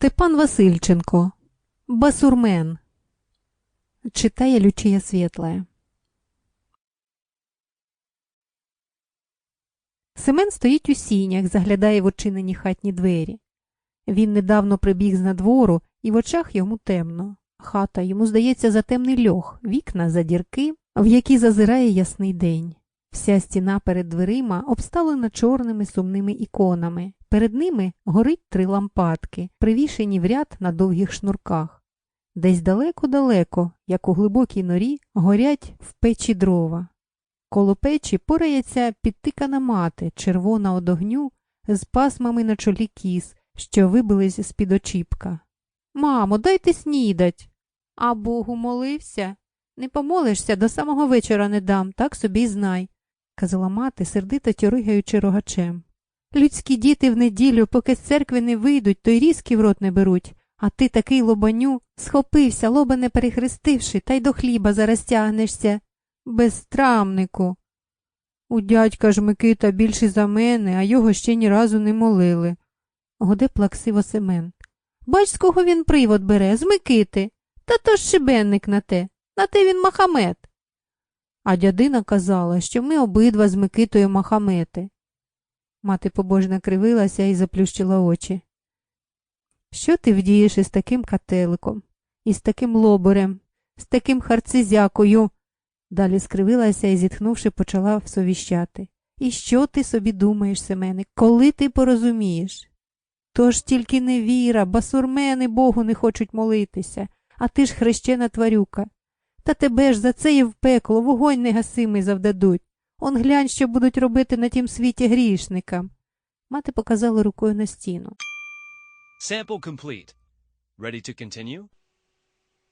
Степан Васильченко. Басурмен. Читає Лючія Світлая. Семен стоїть у сінях, заглядає в очинені хатні двері. Він недавно прибіг з надвору, і в очах йому темно. Хата йому здається за темний льох, вікна за дірки, в які зазирає ясний день. Вся стіна перед дверима обставлена чорними сумними іконами. Перед ними горить три лампадки, привішені в ряд на довгих шнурках. Десь далеко-далеко, як у глибокій норі, горять в печі дрова. Коло печі порається підтикана мати, червона од огню, з пасмами на чолі кіз, що вибились з-під очіпка. Мамо, дайте снідать. А Богу молився? Не помолишся, до самого вечора не дам, так собі знай, казала мати, сердито тьоригаючи рогачем. Людські діти в неділю, поки з церкви не вийдуть, то й різки в рот не беруть, а ти такий лобаню, схопився, лоба не перехрестивши, та й до хліба зараз тягнешся. Безстрамнику. У дядька ж Микита більший за мене, а його ще ні разу не молили. Годе плаксиво Семен. Бач, з кого він привод бере, з Микити. Та то ж шибенник на те, на те він Махамет. А дядина казала, що ми обидва з Микитою Махамети. Мати побожно кривилася і заплющила очі. Що ти вдієш із таким кателиком, із таким лоборем, з таким харцизякою? Далі скривилася і, зітхнувши, почала всовіщати. І що ти собі думаєш, Семене, коли ти порозумієш? Тож тільки невіра, басурмени Богу не хочуть молитися, а ти ж хрещена тварюка. Та тебе ж за це і в пекло вогонь негасимий завдадуть. Он глянь, що будуть робити на тім світі грішникам. Мати показала рукою на стіну. Sample complete. Ready to continue?